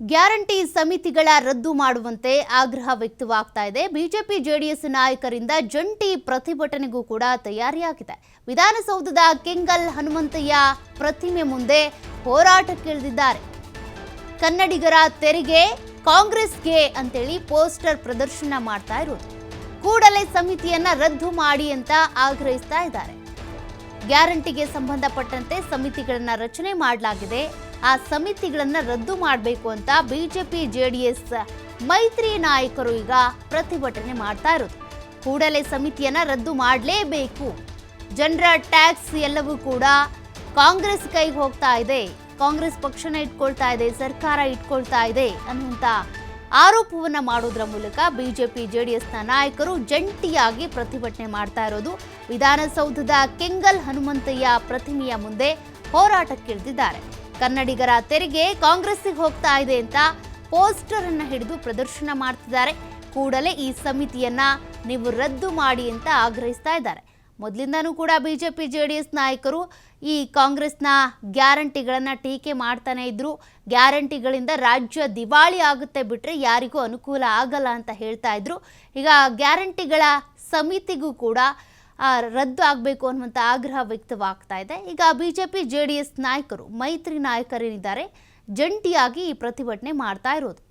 Guarantee ಸಮಿತಿಗಳ ರದ್ದು ಮಾಡುವಂತೆ ಆಗ್ರಹ ವ್ಯಕ್ತವಾಗ್ತಾ ಇದೆ. ಬಿಜೆಪಿ ಜೆಡಿಎಸ್ ನಾಯಕರಿಂದ ಜಂಟಿ ಪ್ರತಿಭಟನೆಗೂ ಕೂಡ ತಯಾರಿಯಾಗಿದೆ. ವಿಧಾನಸೌಧದ ಕೆಂಗಲ್ ಹನುಮಂತಯ್ಯ ಪ್ರತಿಮೆ ಮುಂದೆ ಹೋರಾಟಕ್ಕಿಳಿದಿದ್ದಾರೆ. ಕನ್ನಡಿಗರ ತೆರಿಗೆ ಕಾಂಗ್ರೆಸ್ಗೆ ಅಂತೇಳಿ ಪೋಸ್ಟರ್ ಪ್ರದರ್ಶನ ಮಾಡ್ತಾ ಇರೋದು. ಕೂಡಲೇ ಸಮಿತಿಯನ್ನ ರದ್ದು ಮಾಡಿ ಅಂತ ಆಗ್ರಹಿಸ್ತಾ ಇದ್ದಾರೆ. ಗ್ಯಾರಂಟಿಗೆ ಸಂಬಂಧಪಟ್ಟಂತೆ ಸಮಿತಿಗಳನ್ನ ರಚನೆ ಮಾಡಲಾಗಿದೆ ಆ ಸಮಿತಿಗಳನ್ನು ರದ್ದು ಮಾಡಬೇಕು ಅಂತ ಬಿಜೆಪಿ, ಜೆಡಿಎಸ್ ಮೈತ್ರಿ ನಾಯಕರು ಈಗ ಪ್ರತಿಭಟನೆ ಮಾಡ್ತಾ ಇರೋದು. ಕೂಡಲೇ ಸಮಿತಿಯನ್ನು ರದ್ದು ಮಾಡಲೇಬೇಕು. ಜನರ ಟ್ಯಾಕ್ಸ್ ಎಲ್ಲವೂ ಕೂಡ ಕಾಂಗ್ರೆಸ್ ಕೈಗೆ ಹೋಗ್ತಾ ಇದೆ. ಕಾಂಗ್ರೆಸ್ ಪಕ್ಷನ ಇಟ್ಕೊಳ್ತಾ ಇದೆ, ಸರ್ಕಾರ ಇಟ್ಕೊಳ್ತಾ ಇದೆ ಅನ್ನುವಂಥ ಆರೋಪವನ್ನು ಮಾಡೋದ್ರ ಮೂಲಕ ಬಿಜೆಪಿ ಎಸ್ನ ನಾಯಕರು ಜಂಟಿಯಾಗಿ ಪ್ರತಿಭಟನೆ ಮಾಡ್ತಾ ಇರೋದು. ವಿಧಾನಸೌಧದ ಕೆಂಗಲ್ ಹನುಮಂತಯ್ಯ ಪ್ರತಿಮೆಯ ಮುಂದೆ ಹೋರಾಟಕ್ಕಿಳಿದಿದ್ದಾರೆ. ಕನ್ನಡಿಗರ ತೆರಿಗೆ ಕಾಂಗ್ರೆಸ್ಸಿಗೆ ಹೋಗ್ತಾ ಇದೆ ಅಂತ ಪೋಸ್ಟರ್ ಅನ್ನ ಹಿಡಿದು ಪ್ರದರ್ಶನ ಮಾಡ್ತಿದ್ದಾರೆ. ಕೂಡಲೇ ಈ ಸಮಿತಿಯನ್ನ ನೀವು ರದ್ದು ಮಾಡಿ ಅಂತ ಆಗ್ರಹಿಸ್ತಾ ಇದ್ದಾರೆ. ಮೊದಲಿಂದನೂ ಕೂಡ ಬಿಜೆಪಿ ಎಸ್ ನಾಯಕರು ಈ ಕಾಂಗ್ರೆಸ್ನ ಗ್ಯಾರಂಟಿಗಳನ್ನು ಟೀಕೆ ಮಾಡ್ತಾನೆ ಇದ್ರು. ಗ್ಯಾರಂಟಿಗಳಿಂದ ರಾಜ್ಯ ದಿವಾಳಿ ಆಗುತ್ತೆ ಬಿಟ್ಟರೆ ಯಾರಿಗೂ ಅನುಕೂಲ ಆಗಲ್ಲ ಅಂತ ಹೇಳ್ತಾ ಇದ್ರು. ಈಗ ಗ್ಯಾರಂಟಿಗಳ ಸಮಿತಿಗೂ ಕೂಡ ರದ್ದು ಆಗಬೇಕು ಅನ್ನುವಂಥ ಆಗ್ರಹ ವ್ಯಕ್ತವಾಗ್ತಾ ಇದೆ. ಈಗ ಬಿಜೆಪಿ ಜೆ ಡಿ ಎಸ್ ನಾಯಕರು ಮೈತ್ರಿ ನಾಯಕರೇನಿದ್ದಾರೆ, ಜಂಟಿಯಾಗಿ ಈ ಪ್ರತಿಭಟನೆ ಮಾಡ್ತಾ ಇರೋದು.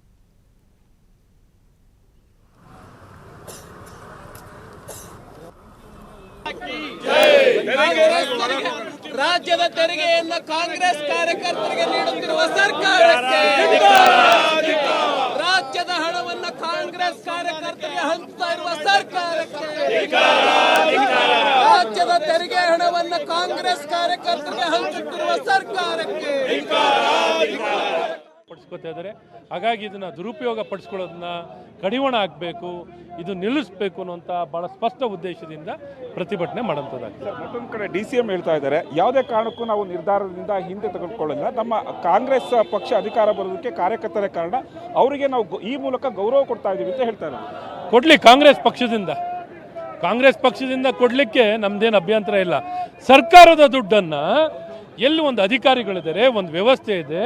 ರಾಜ್ಯದ ತೆರಿಗೆಯನ್ನು ಕಾಂಗ್ರೆಸ್ ಕಾರ್ಯಕರ್ತರಿಗೆ ನೀಡುತ್ತಿರುವ ಸರ್ಕಾರಕ್ಕೆ ರಾಜ್ಯದ ಹಣವನ್ನು ಕಾಂಗ್ರೆಸ್ ಕಾರ್ಯಕರ್ತರಿಗೆ ಹಂಚ್ತಾ ಇರುವ ಸರ್ಕಾರಕ್ಕೆ. ರಾಜ್ಯದ ತೆರಿಗೆ ಹಣವನ್ನು ಕಾಂಗ್ರೆಸ್ ಕಾರ್ಯಕರ್ತರಿಗೆ ಹಂಚುತ್ತಿರುವ ಸರ್ಕಾರಕ್ಕೆ. ಪಡಿಸ್ಕೊತಾ ಇದ್ದಾರೆ. ಹಾಗಾಗಿ ಇದನ್ನ ದುರುಪಯೋಗ ಪಡಿಸ್ಕೊಳ್ಳೋದನ್ನ ಕಡಿವಾಣ ಹಾಕಬೇಕು ಇದು ನಿಲ್ಲಿಸಬೇಕು ಅನ್ನುವಂಥ ಬಹಳ ಸ್ಪಷ್ಟ ಉದ್ದೇಶದಿಂದ ಪ್ರತಿಭಟನೆ ಮಾಡೋಂಥದ್ದಾಗಿದೆ ಮತ್ತೊಂದು ಕಡೆ ಡಿ ಸಿ ಎಂ ಹೇಳ್ತಾ ಇದ್ದಾರೆ ಯಾವುದೇ ಕಾರಣಕ್ಕೂ ನಾವು ನಿರ್ಧಾರದಿಂದ ಹಿಂದೆ ತೆಗೆದುಕೊಳ್ಳಲ್ಲ ನಮ್ಮ ಕಾಂಗ್ರೆಸ್ ಪಕ್ಷ ಅಧಿಕಾರ ಬರೋದಕ್ಕೆ ಕಾರ್ಯಕರ್ತರ ಕಾರಣ ಅವರಿಗೆ ನಾವು ಈ ಮೂಲಕ ಗೌರವ ಕೊಡ್ತಾ ಇದ್ದೀವಿ ಅಂತ ಹೇಳ್ತಾ ಇದ್ದಾರೆ. ಕೊಡ್ಲಿ ಕಾಂಗ್ರೆಸ್ ಪಕ್ಷದಿಂದ. ಕಾಂಗ್ರೆಸ್ ಪಕ್ಷದಿಂದ ಕೊಡಲಿಕ್ಕೆ ನಮ್ದೇನು ಅಭ್ಯಂತರ ಇಲ್ಲ. ಸರ್ಕಾರದ ದುಡ್ಡನ್ನು ಎಲ್ಲಿ ಒಂದು ಅಧಿಕಾರಿಗಳಿದ್ದಾರೆ, ಒಂದು ವ್ಯವಸ್ಥೆ ಇದೆ,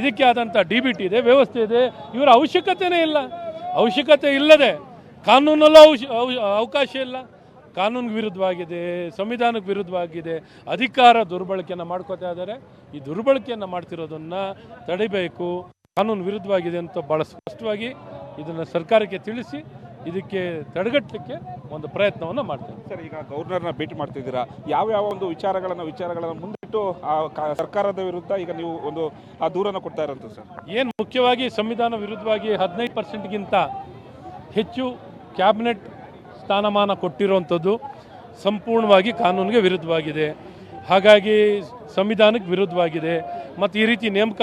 ಇದಕ್ಕೆ ಆದಂಥ ಡಿ ಬಿ ಟಿ ಇದೆ, ವ್ಯವಸ್ಥೆ ಇದೆ, ಇವರ ಅವಶ್ಯಕತೆನೇ ಇಲ್ಲ. ಅವಶ್ಯಕತೆ ಇಲ್ಲದೆ ಕಾನೂನಲ್ಲೂ ಅವಕಾಶ ಇಲ್ಲ. ಕಾನೂನಿಗೆ ವಿರುದ್ಧವಾಗಿದೆ, ಸಂವಿಧಾನಕ್ಕೆ ವಿರುದ್ಧವಾಗಿದೆ, ಅಧಿಕಾರ ದುರ್ಬಳಕೆಯನ್ನು ಮಾಡ್ಕೋತಾ ಇದ್ದಾರೆ. ಈ ದುರ್ಬಳಕೆಯನ್ನು ಮಾಡ್ತಿರೋದನ್ನು ತಡಿಬೇಕು. ಕಾನೂನು ವಿರುದ್ಧವಾಗಿದೆ ಅಂತ ಭಾಳ ಸ್ಪಷ್ಟವಾಗಿ ಇದನ್ನು ಸರ್ಕಾರಕ್ಕೆ ತಿಳಿಸಿ ಇದಕ್ಕೆ ತಡೆಗಟ್ಟಲಿಕ್ಕೆ ಒಂದು ಪ್ರಯತ್ನವನ್ನು ಮಾಡ್ತೇವೆ. ಸರ್ ಈಗ ಗವರ್ನರ್ನ ಭೇಟಿ ಮಾಡ್ತಿದ್ದೀರಾ? ಯಾವ ಯಾವ ಒಂದು ವಿಚಾರಗಳನ್ನು ವಿಚಾರಗಳನ್ನು ಮುಂದಿಟ್ಟು ಆ ಸರ್ಕಾರದ ವಿರುದ್ಧ ಈಗ ನೀವು ಒಂದು ಆ ದೂರನ್ನು ಕೊಡ್ತಾ ಇರೋದು ಸರ್? ಏನು ಮುಖ್ಯವಾಗಿ ಸಂವಿಧಾನ ವಿರುದ್ಧವಾಗಿ ಹದಿನೈದು ಪರ್ಸೆಂಟ್ಗಿಂತ ಹೆಚ್ಚು ಕ್ಯಾಬಿನೆಟ್ ಸ್ಥಾನಮಾನ ಕೊಟ್ಟಿರುವಂಥದ್ದು ಸಂಪೂರ್ಣವಾಗಿ ಕಾನೂನಿಗೆ ವಿರುದ್ಧವಾಗಿದೆ. ಹಾಗಾಗಿ ಸಂವಿಧಾನಕ್ಕೆ ವಿರುದ್ಧವಾಗಿದೆ. ಮತ್ತು ಈ ರೀತಿ ನೇಮಕ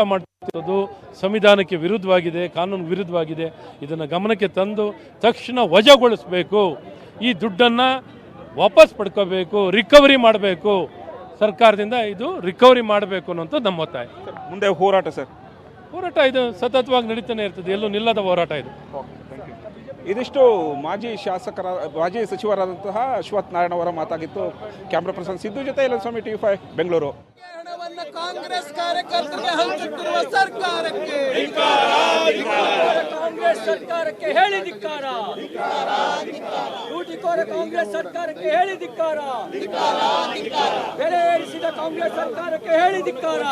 ಮಾಡ್ತಿರೋದು ಸಂವಿಧಾನಕ್ಕೆ ವಿರುದ್ಧವಾಗಿದೆ ಕಾನೂನು ವಿರುದ್ಧವಾಗಿದೆ. ಇದನ್ನು ಗಮನಕ್ಕೆ ತಂದು ತಕ್ಷಣ ವಜಾಗೊಳಿಸಬೇಕು. ಈ ದುಡ್ಡನ್ನು ವಾಪಸ್ ಪಡ್ಕೋಬೇಕು ರಿಕವರಿ ಮಾಡಬೇಕು. ಸರ್ಕಾರದಿಂದ ಇದು ರಿಕವರಿ ಮಾಡಬೇಕು ಅನ್ನೋಂಥದ್ದು ನಮ್ಮ ಒತ್ತಾಯ. ಮುಂದೆ ಹೋರಾಟ ಸರ್. ಹೋರಾಟ ಇದು ಸತತವಾಗಿ ನಡೀತಾನೆ ಇರ್ತದೆ ಎಲ್ಲೂ ನಿಲ್ಲದ ಹೋರಾಟ ಇದು. ಇದಿಷ್ಟು ಮಾಜಿ ಶಾಸಕರ ಮಾಜಿ ಸಚಿವರಾದಂತಹ ಅಶ್ವಥ್ ನಾರಾಯಣ ಅವರ ಮಾತಾಗಿತ್ತು. ಕ್ಯಾಮ್ರಾ ಪರ್ಸನ್ ಸಿದ್ದು ಜೊತೆ ಇಲ್ಲ ಸ್ವಾಮಿ ಟಿ ಫೈವ್ ಬೆಂಗಳೂರು. ಕಾಂಗ್ರೆಸ್ ಕಾರ್ಯಕರ್ತರಿಗೆ ಹಂಚುತ್ತಿರುವ ಸರ್ಕಾರಕ್ಕೆ. ಕಾಂಗ್ರೆಸ್ ಸರ್ಕಾರಕ್ಕೆ ಹೇಳಿ ಧಿಕ್ಕಾರ. ಲೂಟಿಕೋರ ಕಾಂಗ್ರೆಸ್ ಸರ್ಕಾರಕ್ಕೆ ಹೇಳಿ ಧಿಕ್ಕಾರ. ಬೆಲೆ ಏರಿಸಿದ ಕಾಂಗ್ರೆಸ್ ಸರ್ಕಾರಕ್ಕೆ ಹೇಳಿ ಧಿಕ್ಕಾರ.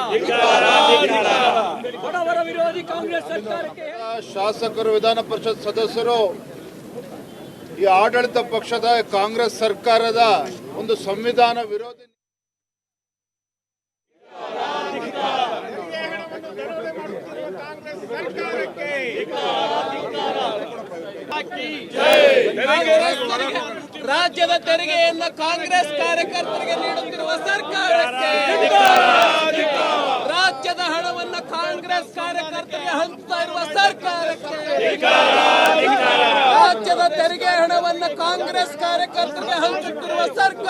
ಬಡವರ ವಿರೋಧಿ ಕಾಂಗ್ರೆಸ್ ಸರ್ಕಾರಕ್ಕೆ ಶಾಸಕರು, ವಿಧಾನ ಪರಿಷತ್ ಸದಸ್ಯರು, ಈ ಆಡಳಿತ ಪಕ್ಷದ ಕಾಂಗ್ರೆಸ್ ಸರ್ಕಾರದ ಒಂದು ಸಂವಿಧಾನ ವಿರೋಧಿ ರಾಜ್ಯದ ತೆರಿಗೆಯನ್ನು ಕಾಂಗ್ರೆಸ್ ಕಾರ್ಯಕರ್ತರಿಗೆ ನೀಡುತ್ತಿರುವ ಸರ್ಕಾರಕ್ಕೆ ರಾಜ್ಯದ ಹಣವನ್ನು ಕಾಂಗ್ರೆಸ್ ಕಾರ್ಯಕರ್ತರಿಗೆ ಹಂಚ್ತಾ ಇರುವ ಸರ್ಕಾರಕ್ಕೆ ರಾಜ್ಯದ ತೆರಿಗೆ ಹಣವನ್ನು ಕಾಂಗ್ರೆಸ್ ಕಾರ್ಯಕರ್ತರಿಗೆ ಹಂಚುತ್ತಿರುವ ಸರ್ಕಾರ